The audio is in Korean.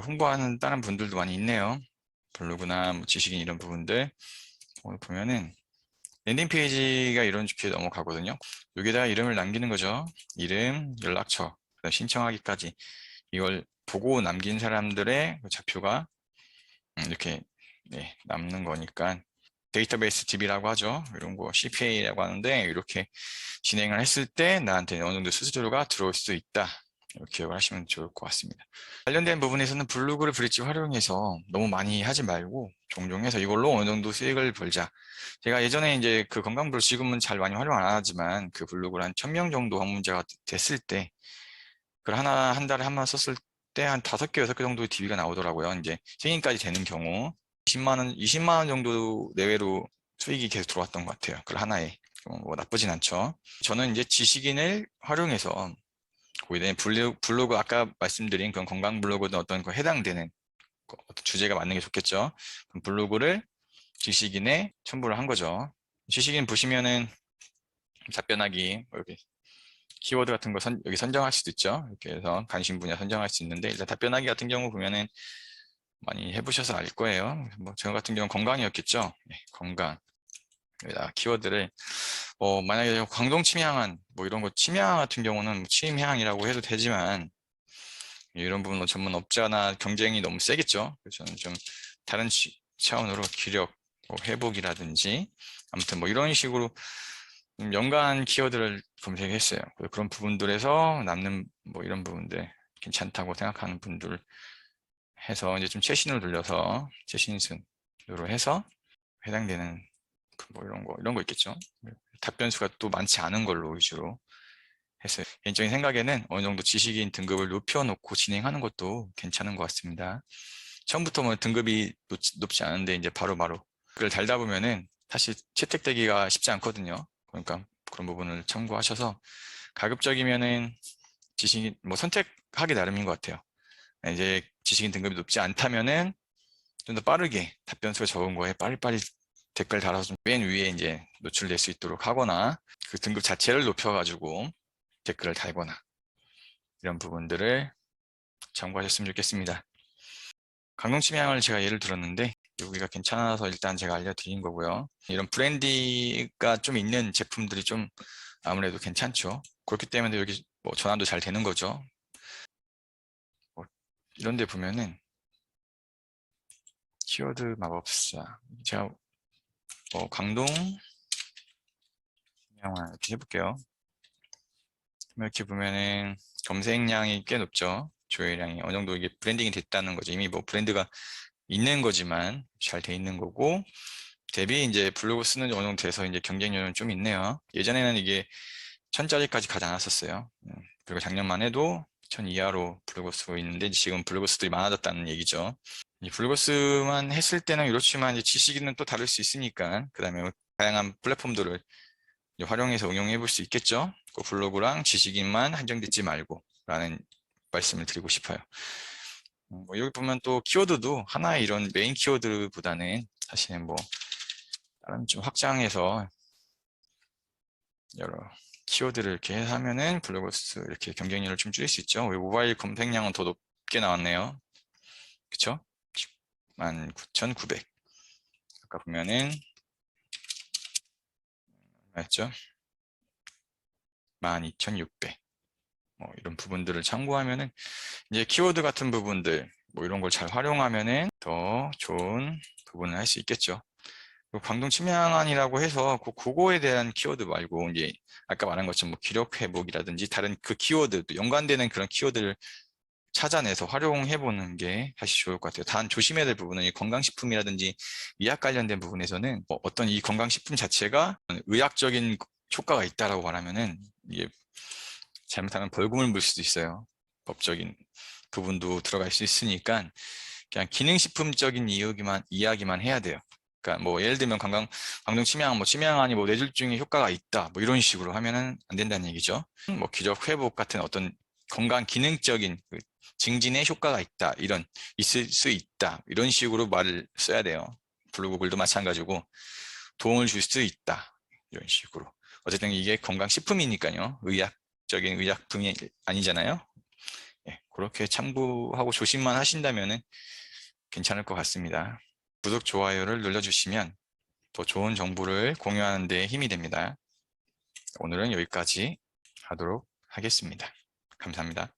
홍보하는 다른 분들도 많이 있네요. 블로그나 뭐 지식인 이런 부분들 오늘 보면은 랜딩 페이지가 이런 주피에 넘어가거든요. 여기다 이름을 남기는 거죠. 이름, 연락처, 신청하기까지 이걸 보고 남긴 사람들의 그 좌표가 음, 이렇게 네, 남는 거니까 데이터베이스 DB라고 하죠. 이런 거 CPA라고 하는데 이렇게 진행을 했을 때 나한테 어느 정도 수수료가 들어올 수 있다. 기억을 하시면 좋을 것 같습니다. 관련된 부분에서는 블로그를 브릿지 활용해서 너무 많이 하지 말고 종종 해서 이걸로 어느 정도 수익을 벌자. 제가 예전에 이제 그 건강블로그 지금은 잘 많이 활용 안 하지만 그 블로그를 한 1000명 정도 방문자가 됐을 때 그걸 하나 한 달에 한 번 썼을 때 한 다섯 개 여섯 개 정도의 DB가 나오더라고요. 이제 승인까지 되는 경우 20만 원, 20만 원 정도 내외로 수익이 계속 들어왔던 것 같아요. 그걸 하나에 어, 뭐 나쁘진 않죠. 저는 이제 지식인을 활용해서 거기에 블로그, 블로그 아까 말씀드린 그런 건강 블로그든 어떤 그 해당되는 그 어떤 주제가 맞는 게 좋겠죠. 그럼 블로그를 지식인에 첨부를 한 거죠. 지식인 보시면은 답변하기 뭐 이렇게 키워드 같은 거 선, 여기 선정할 수도 있죠. 이렇게 해서 관심 분야 선정할 수 있는데 일단 답변하기 같은 경우 보면은 많이 해보셔서 알 거예요. 뭐 저 같은 경우는 건강이었겠죠. 네, 건강. 여기다 키워드를 뭐 만약에 광동 침향한 뭐 이런 거 침향 같은 경우는 뭐 침향이라고 해도 되지만 이런 부분은 전문 업자나 경쟁이 너무 세겠죠. 그래서 저는 좀 다른 치- 차원으로 기력 뭐 회복이라든지 아무튼 뭐 이런 식으로 좀 연관 키워드를 검색했어요. 그런 부분들에서 남는 뭐 이런 부분들 괜찮다고 생각하는 분들 해서 이제 좀 최신으로 돌려서 최신순으로 해서 해당되는 그 뭐 이런 거 이런 거 있겠죠. 답변 수가 또 많지 않은 걸로 위주로 했어요. 개인적인 생각에는 어느 정도 지식인 등급을 높여놓고 진행하는 것도 괜찮은 것 같습니다. 처음부터 뭐 등급이 높, 높지 않은데 이제 바로바로 글을 달다 보면은 사실 채택되기가 쉽지 않거든요. 그러니까 그런 부분을 참고하셔서 가급적이면은 지식인 뭐 선택하기 나름인 것 같아요. 이제 지식인 등급이 높지 않다면은 좀 더 빠르게 답변 수가 적은 거에 빨리빨리 댓글 달아서 좀맨 위에 이제 노출될 수 있도록 하거나 그 등급 자체를 높여가지고 댓글을 달거나 이런 부분들을 참고하셨으면 좋겠습니다. 강동 침향을 제가 예를 들었는데 여기가 괜찮아서 일단 제가 알려드린 거고요. 이런 브랜디가 좀 있는 제품들이 좀 아무래도 괜찮죠. 그렇기 때문에 여기 뭐 전환도 잘 되는 거죠. 뭐 이런 데 보면은 키워드 마법사 제가 뭐 강동 영화 이렇게 해볼게요. 이렇게 보면은 검색량이 꽤 높죠. 조회량이 어느 정도 이게 브랜딩이 됐다는 거죠. 이미 뭐 브랜드가 있는 거지만 잘 돼 있는 거고 대비 이제 블로그 쓰는 지 어느 정도 돼서 이제 경쟁률은 좀 있네요. 예전에는 이게 천짜리까지 가지 않았었어요. 음, 그리고 작년만 해도 천 이하로 블로그 쓰고 있는데 지금 블로그 수들이 많아졌다는 얘기죠. 이 블로그스만 했을 때는 이렇지만 이제 지식인은 또 다를 수 있으니까 그 다음에 다양한 플랫폼들을 활용해서 응용해 볼 수 있겠죠. 그 블로그랑 지식인만 한정되지 말고 라는 말씀을 드리고 싶어요. 음, 뭐 여기 보면 또 키워드도 하나의 이런 메인 키워드보다는 사실은 뭐 다른 좀 확장해서 여러 키워드를 이렇게 하면은 블로그스 이렇게 경쟁률을 좀 줄일 수 있죠. 우리 모바일 검색량은 더 높게 나왔네요. 그쵸? 19,900. 아까 보면은 맞죠? 12,600. 뭐 이런 부분들을 참고하면은 이제 키워드 같은 부분들 뭐 이런 걸 잘 활용하면은 더 좋은 부분을 할 수 있겠죠. 그리고 광동 침향안이라고 해서 그 그거에 대한 키워드 말고 이제 아까 말한 것처럼 뭐 기력 회복이라든지 다른 그 키워드 또 연관되는 그런 키워드를 찾아내서 활용해 보는 게 사실 좋을 것 같아요. 단 조심해야 될 부분은 이 건강식품이라든지 의학 관련된 부분에서는 뭐 어떤 이 건강식품 자체가 의학적인 효과가 있다라고 말하면은 이게 잘못하면 벌금을 물 수도 있어요. 법적인 부분도 들어갈 수 있으니까 그냥 기능식품적인 이야기만 이야기만 해야 돼요. 그러니까 뭐 예를 들면 관광 광동 침향 뭐 침향안이 뭐 뇌졸중에 효과가 있다 뭐 이런 식으로 하면은 안 된다는 얘기죠. 뭐 기력 회복 같은 어떤 건강 기능적인 그 증진에 효과가 있다 이런 있을 수 있다 이런 식으로 말을 써야 돼요. 블로그 글도 마찬가지고 도움을 줄 수 있다 이런 식으로 어쨌든 이게 건강 식품이니까요 의학적인 의약품이 아니잖아요. 예, 그렇게 참고하고 조심만 하신다면 괜찮을 것 같습니다. 구독, 좋아요를 눌러주시면 더 좋은 정보를 공유하는 데 힘이 됩니다. 오늘은 여기까지 하도록 하겠습니다. 감사합니다.